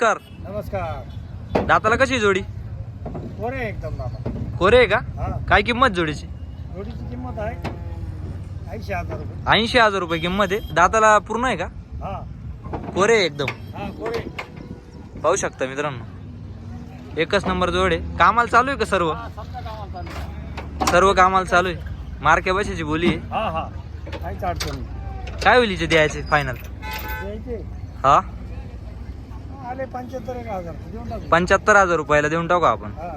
नमस्कार. नमस्कार. दाताला कशी आहे जोडी? बरे एकदम दादा. कोरे आहे का? हा. काय किंमत जोडीची? जोडीची किंमत आहे ऐंशी हजार रुपये. ऐंशी हजार रुपये किंमत आहे. दाताला पूर्ण आहे का? हा. कोरे आहे एकदम. हा कोरे पाहू शकता मित्रांनो. एकच नंबर जोड आहे. कामाला चालू आहे का सर्व? हा समजा कामाला चालू सर्व कामाला चालू आहे. मार्के बशाची बोली आहे. हा हा. काहीच अडचण नाही. काय होईल हिचे द्यायचे फायनल द्यायचे. हा? आले पंच्याहत्तर एक हजार देऊन टाकू. पंच्याहत्तर हजार रुपयाला देऊन टाकू आपण? हा.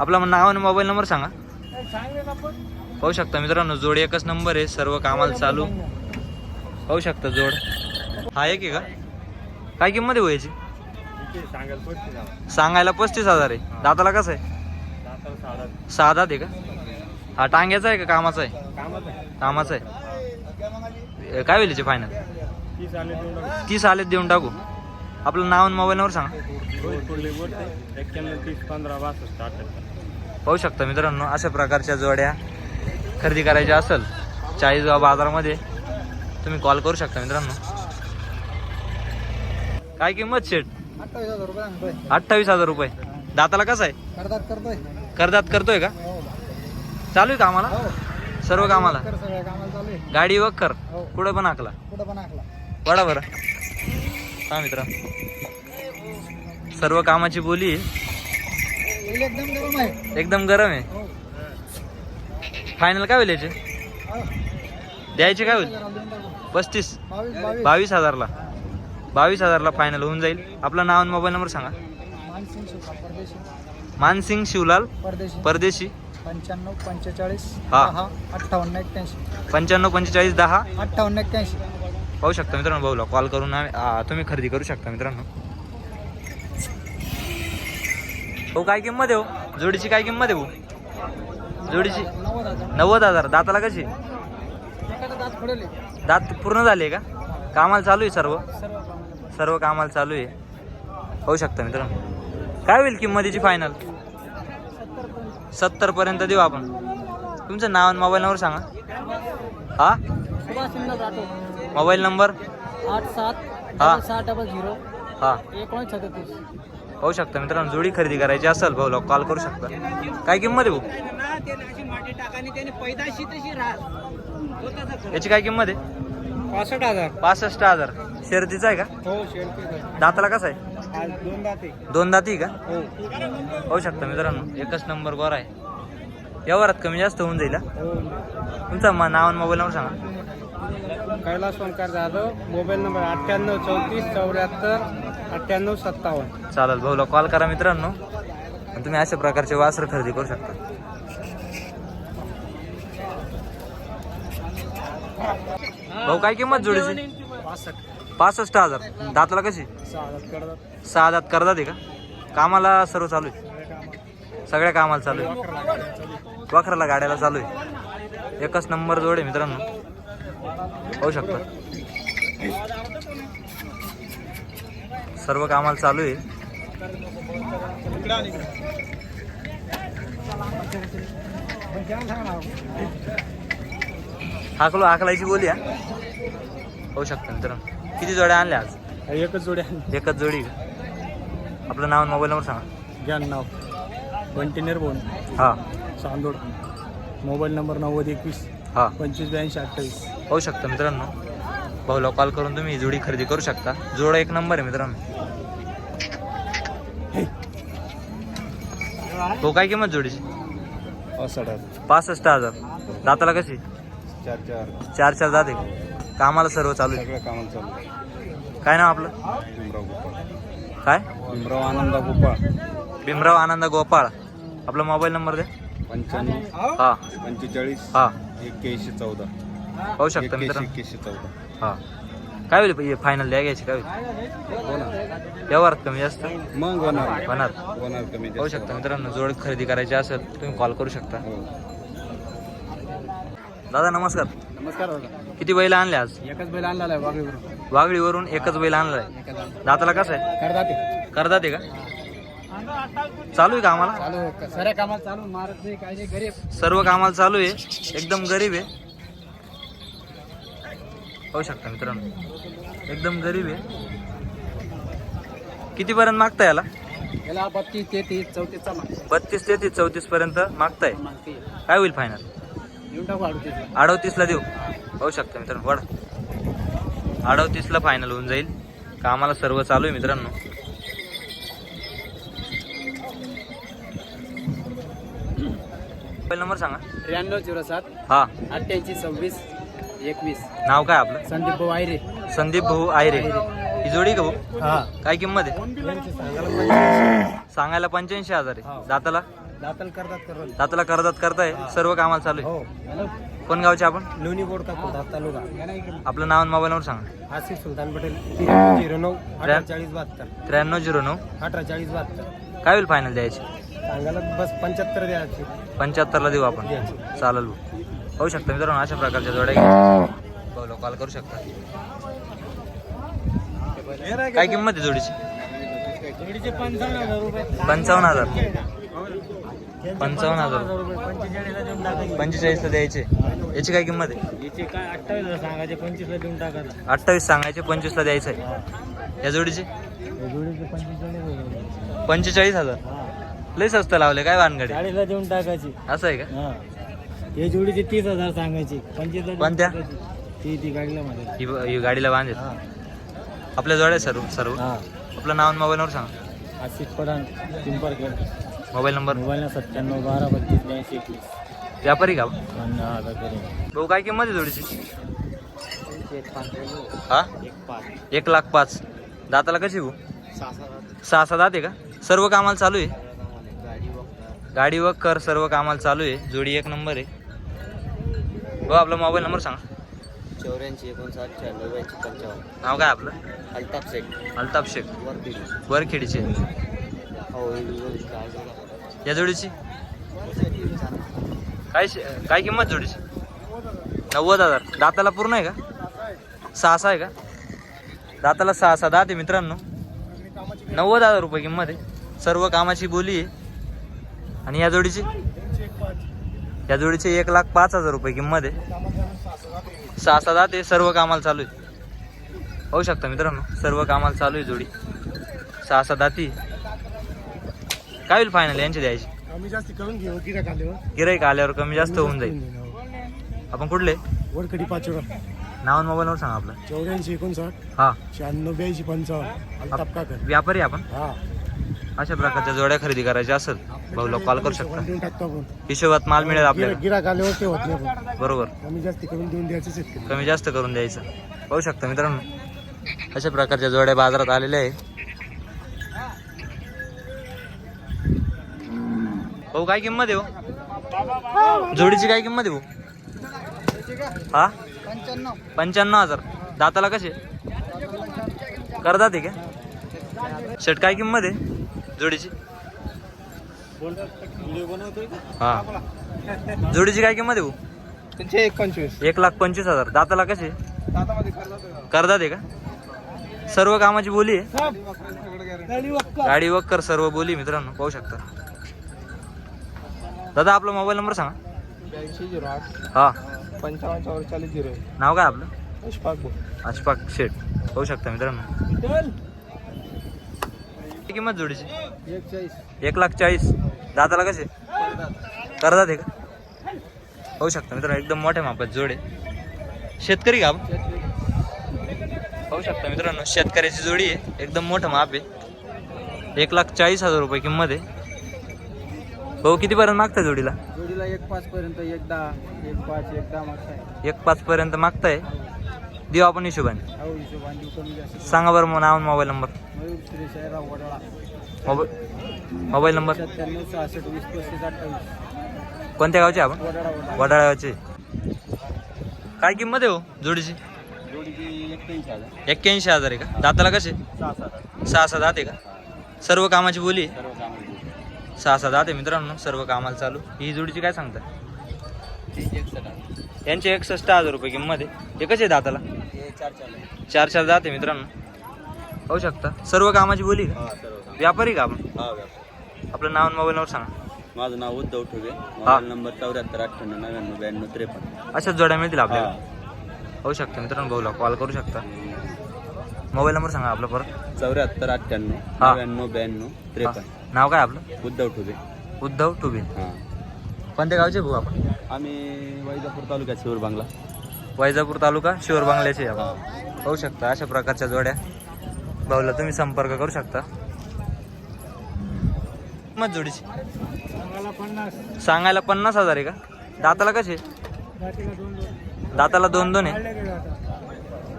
आपला मग नाव आणि मोबाईल नंबर सांगा. काही सांगले ना पण पाहू शकता मित्रांनो जोड एकच नंबर आहे सर्व कामाला चालू. पाहू शकता जोड. हा एक आहे का? काय किंमत आहे व्हायची सांगायला पडते ना सांगायला पस्तीस हजार आहे. दाताला कसं आहे? दाताला साडा सहा दात आहे का? हा टांग्याचा आहे का कामाचा आहे? कामात आहे. कामाचा आहे. काय होईल याचे फायनल तीस आले देऊन टाकू. तीस आलेत देऊन टाकू. आपलं नाव आणि मोबाईल नंबर सांगा. पुढले बोलते एक्क्याण्णव तीस पंधरा बासष्ट अठ्ठ्याहत्तर पाहू शकता मित्रांनो अशा प्रकारच्या जोड्या खरेदी करायच्या असेल चाळीसगाव बाजारामध्ये तुम्ही कॉल करू शकता मित्रांनो. काय किंमत शेट अठ्ठावीस हजार रुपये. अठ्ठावीस हजार रुपये दाताला कसं आहे? करतात करतोय करदात करतोय का? हो चालू आहे कामाला हो सर्व कामाला? कर सगळ्या कामाला चालू आहे गाडी वक कर हो पुढे पण आखला कुठं पण आखला वडा बरं. हा मित्र. सर्व कामाची बोली. एकदम गरम आहे. एकदम गरम आहे फायनल काय होईल याचे. द्यायचे काय होईल. पस्तीस. बावीस हजारला. बावीस हजारला फायनल होऊन जाईल. आपलं नाव आणि मोबाईल नंबर सांगा. मानसिंग शिवलाल परदेशी. परदेशी पंच्याण्णव पंचेचाळीस हा. अठ्ठावन्न एक्क्याऐंशी. पंच्याण्णव पंचेचाळीस दहा. अठ्ठावन्न एक्क्याऐंशी. पाहू शकता मित्रांनो भाऊला कॉल करून आम्ही- तुम्ही खरेदी करू शकता मित्रांनो. हो काय किंमत आहे हो? जोडीची काय किंमत आहे भाऊ? जोडीची? नव्वद हजार. दाताला कशी? दात पूर्ण झाले का? कामाला चालू आहे सर्व? सर्व कामाला. चालू आहे. पाहू शकता मित्रांनो. काय होईल किंमतीची फायनल सत्तर पर्यंत देऊ आपण. तुमचं नाव आणि मोबाईल नंबर सांगा. हा? राठोड. Mobile number? आठ सात हा. डबल सहा डबल झिरो हा. एकोणीस छत्तीस. पाहू शकता मित्रांनो जोडी खरेदी करायची असेल भाऊ कॉल करू शकता. काय किंमत आहे भाऊ? याची काय किंमत आहे? पासष्ट हजार. पासष्ट हजार. शर्तीचा आहे का? हो दाताला कसा आहे? आज दोन दाते. दोन दाती का? हो. पाहू शकता मित्रांनो एकच नंबर गोरा आहे. व्यवहारात कमी जास्त होऊन जाईल हा? तुमचा म- नाव आणि मोबाईल नंबर सांगा. कैलास ओंकार जाधव मोबाईल नंबर अठ्ठ्याण्णव चौतीस चौऱ्याहत्तर अठ्ठ्याण्णव सत्तावन्न. चालेल भाऊला कॉल करा मित्रांनो. आणि तुम्ही अशा प्रकारचे वासर खरेदी करू शकता. भाऊ काय किंमत जोडीची? पासष्ट हजार. दाताला कशी? सहा हजार करतात दात करतात आहे का? कामाला सर्व चालू आहे. सगळ्या कामाला चालू आहे चालू आहे. वखराला गाड्याला चालू आहे. एकच नंबर जोड आहे मित्रांनो. पाहू शकता. सर्व कामाला चालू आहे. हाकलो हाकलायची बोली हा? पाहू शकता मित्रांनो. किती जोड्या आणल्या आज? एकच जोडी. एकच जोडी. आपलं नाव मोबाईल नंबर सांगा. ज्ञान नाव. बंटी निर्भोन हा. चांदोड मोबाईल नंबर नव्वद एकवीस. हा. पंचवीस ब्याऐंशी अठ्ठावीस. पाहू शकता मित्रांनो. भाऊला कॉल करून तुम्ही जोडी खरेदी करू शकता. जोडा एक नंबर आहे मित्रांनो. हो काय किंमत जोडीची? पासष्ट हजार. दाताला कशी? चार चार. चार? कामाला सर्व चालू कामाला चालू काय नाव आपलं? भीमराव गोपाळ काय? भीमराव आनंदा गोपाळ भीमराव आनंद गोपाळ. आपला मोबाईल नंबर द्या. पंच्याण्णव. हा. पंचेचाळीस. हा. एक्क्याऐंशी चौदा. पाहू शकता मित्रांनो एक्क्याऐंशी चौदा हा. काय होईल फायनल द्या घ्यायची काय होईल? हो ना. व्यवहारात कमी जास्त? मग होणार. होणार. होणार कमी पाहू शकता मित्रांनो जोड खरेदी करायची असेल तुम्ही कॉल करू शकता. हो. दादा नमस्कार. नमस्कार दादा. किती बैल आणले आज? एकच बैल आणला आहे वागळीवरून वागळीवरून एकच बैल आणलाय दाताला कसं आहे? करतात ते. आहे का? चालू आहे कामाला चालू आहे. साऱ्या कामाला चालू मारत नाही काही नाही गरीब. सर्व कामाला चालू आहे. एकदम गरीब आहे. पाहू शकता मित्रांनो. एकदम गरीब आहे. किती पर्यंत मागताय याला? याला बत्तीस तेहतीस चौतीसचा मागते बत्तीस तेहतीस चौतीस पर्यंत मागताय मागते. काय होईल फायनल येऊन टाकू अडतीसला. अडवतीसला देऊ. पाहू शकता मित्रांनो वड. अडवतीसला फायनल होऊन जाईल. कामाला सर्व चालू आहे मित्रांनो. मोबाईल नंबर सांगा. त्र्याण्णव झिरो सात हा. अठ्ठ्याऐंशी सव्वीस एकवीस. नाव काय आपलं? संदीप भाऊ आयरे. संदीप भाऊ आयरे. ही जोडी का भाऊ हा. काय किंमत आहे? सांगायला पंच्याऐंशी. हजार आहे. हो. दाताला? दातल करतात दाताला करताय? सर्व कामाला चालू हो. आहे कोण गावचे आपण? लोणी गोड का दात तालुका आपलं नाव आणि मोबाईल नंबर सांगा. आसिफ सुलतान पटेल झिरो नऊ अठरा चाळीस बहात्तर. त्र्याण्णव झिरो नऊ. अठरा चाळीस बहात्तर. काय होईल फायनल द्यायची? सांगायला बस पंच्याहत्तर द्यायची. पंच्याहत्तरला देऊ आपण. द्यायची. चालेल. भाऊ पाहू शकता मित्रांनो अशा प्रकारच्या जोड्या कॉल करू शकता. काय किंमत आहे जोडीची? जोडीचे पंचावन्न हजार रुपये. पंचावन्न हजार. पंचेचाळीसला द्यायचे. याची काय किंमत आहे? याचे काय अठ्ठावीस सांगायचे पंचवीसला द्यायचं आहे. या जोडीची? जोडीचे पंचेचाळीस हजार हा. लय स्वस्त लावले काय वानगडे देऊन टाकायची. असं आहे का? हा जोडीचे तीस हजार सांगायचे. त्या? ती ती गाडीला मध्ये ही ही गाडीला बांधेल? हा. आपल्या जोड्या सर्व सर्व हा. आपलं नाव आणि मोबाईल नंबर सांगा. Ashish Pathan Pimparkhed mobile number mobile सत्त्याण्णव बारा बत्तीस ब्याऐंशी एकवीस. व्यापारी का? करेन भाऊ काय किंमत आहे जोडीची? एक पाच. हा? एक पाच. एक लाख पाच. दाताला कशी भाऊ? सहा सात सहा सहा दात आहे का? सर्व कामाला चालू आहे? गाडी गाडी व कर सर्व कामाला चालू आहे. जोडी एक नंबर आहे. भाऊ आपला मोबाईल नंबर सांगा. चौऱ्याऐंशी एकोणसाठ शहाण्णव पंचावन्न. नाव काय आपलं? अल्ताफ शेख. अल्ताफ शेख. वरती. वरखेडीचे. हो या जोडीची? काय शे- काय किंमत जोडीची? नव्वद हजार. दाताला पूर्ण आहे का? सहा सहा आहे का? दाताला सहा सहा दात आहे मित्रांनो. नव्वद हजार रुपये किंमत आहे. सर्व कामाची बोली आहे. आणि या जोडीची? या जोडीची एक लाख पाच हजार रुपये किंमत आहे. सहा दात आहे सर्व कामाला चालू आहे. पाहू शकता मित्रांनो सर्व कामाला चालू आहे जोडी. सहा सहा दाती काय होईल फायनल यांची द्यायची? गिराईक आल्यावर. कमी जास्त होऊन जाईल. आपण कुठले? वरकडी पाचोरा नाव मोबाईल नंबर सांगा आपला. चौऱ्याऐंशी एकोणसाठ हा. शहाण्णव ब्याऐंशी पंचावन्न. व्यापारी आपण? हा. अशा प्रकारच्या जोड्या खरेदी करायच्या असेल भाऊला कॉल करू शकता. देऊन टाकतो आपण. हिशोबात माल मिळेल आपल्याला. गिरा आल्यावर ते होत नाही आपण. बरोबर. कमी जास्त करून देऊन द्यायचे शेतकरी. कमी जास्त करून द्यायचं. पाहू शकता मित्रांनो. अशा प्रकारच्या जोड्या बाजारात आलेल्या आहे. भाऊ काय किंमत आहे हो? जोडीची काय किंमत आहे भाऊ? हा? पंच्याण्णव हजार. दाताला कसे? करतात का? शर्ट काय किंमत आहे? जोडीची? व्हिडिओ बनवतोय हा. जोडीची काय किंमत भाऊ? त्यांचे एक पंचवीस. एक लाख पंचवीस हजार. दाताला कसे करतात आहे का? सर्व कामाची बोली आहे? गाडी वक्कर. सर्व बोली मित्रांनो पाहू शकता. दादा आपला मोबाईल नंबर सांगा. ब्याऐंशी झिरो आठ. हा. पंचावन्न चौवेचाळीस झिरो नाव काय आपलं? अशफाक अशफाक शेठ. पाहू शकता मित्रांनो. किती किंमत जोडीची? एक चाळीस एक लाख चाळीस. दाताला कसे? करतात आहे का? पाहू शकता. मित्रांनो एकदम मोठ्या मापात जोड. आहे शेतकरी का आपण? पाहू शकता. मित्रांनो शेतकऱ्याची जोडी आहे. एकदम मोठं माप आहे. एक लाख चाळीस हजार रुपये किंमत आहे. भाऊ कितीपर्यंत मागताय जोडीला? जोडीला एक पाच पर्यंत एक दहा एक पाच एक दहा मागताय. एक पाच पर्यंत मागताय. देऊ आपण हिशोबाने हो हिशोबाने देऊ कमी जास्त सांगा बरं मग नाव मोबाईल नंबर. मयूर सुरेश आहे Rao Wadala. Mobile mobile number. सत्त्याण्णव सहासष्ट वीस पस्तीस अठ्ठावीस. कोणत्या गावचे आपण? वडाळा वडाळा. वडाळ्याचे काय किंमत आहे हो जोडीची? हजार. एक्क्याऐंशी हजार आहे का? दाताला कसे? सहा सात सहा सहा दात आहे का? सर्व कामाची बोली आहे. सर्व कामाची सहा सहा दात आहे मित्रांनो सर्व कामाला चालू. ही जोडीची काय सांगता तीनशे एकसष्ट हजार. यांचे एकसष्ट हजार रुपये किंमत आहे. हे कसे आहे दाताला? चार चार आहे. मित्रांनो. पाहू शकता. सर्व कामाची बोली का? व्यापारी का आपण? आपलं नाव आणि मोबाईल नंबर सांगा. माझं नाव उद्धव मोबाईल नंबर चौऱ्याहत्तर अठ्ठ्याण्णव नव्याण्णव ब्याण्णव त्रेपन्न. अशाच जोड्या मिळतील आपल्याला. पाहू शकता मित्रांनो भाऊला कॉल करू शकता. मोबाईल नंबर सांगा आपला परत. चौऱ्याहत्तर अठ्ठ्याण्णव हा. नव्याण्णव ब्याण्णव त्रेपन्न. नाव काय आपलं? उद्धव ठुबे उद्धव टुबे हां. कोणत्या गावचे भाऊ आपण? आम्ही वैजापूर तालुक्यात शिवर बांगला. वैजापूर तालुका शिवर बांगल्याचे आहे आपण पाहू शकता अशा प्रकारच्या जोड्या. भाऊला तुम्ही संपर्क करू शकता. मग जोडीची. सांगायला पन्नास हजार आहे का? दाताला कसे? दाताला दोन दोन आहे.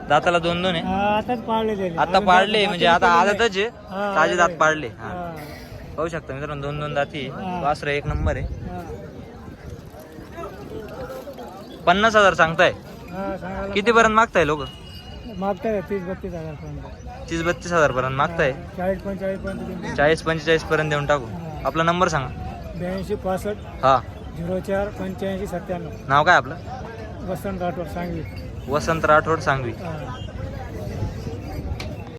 दाताला दोन दोन आहे. पाळले आता पाडले म्हणजे आता आदतच आहे. ताजे दात पाडले पाहू शकता मित्रांनो दोन दोन दाती हा. एक नंबर आहे. पन्नास हजार सांगताय. किती पर्यंत मागताय लोक? मागताय तीस बत्तीस हजार पर्यंत तीस बत्तीस हजार पर्यंत मागताय? चाळीस पंचेचाळीस पर्यंत चाळीस पंचेचाळीस पर्यंत देऊन टाकू. आपला नंबर सांगा. ब्याऐंशी पासष्ट हा. झिरो चार पंच्याऐंशी सत्त्याण्णव. नाव काय आपलं? वसंत राठोड सांगली वसंत राठोड सांगवी.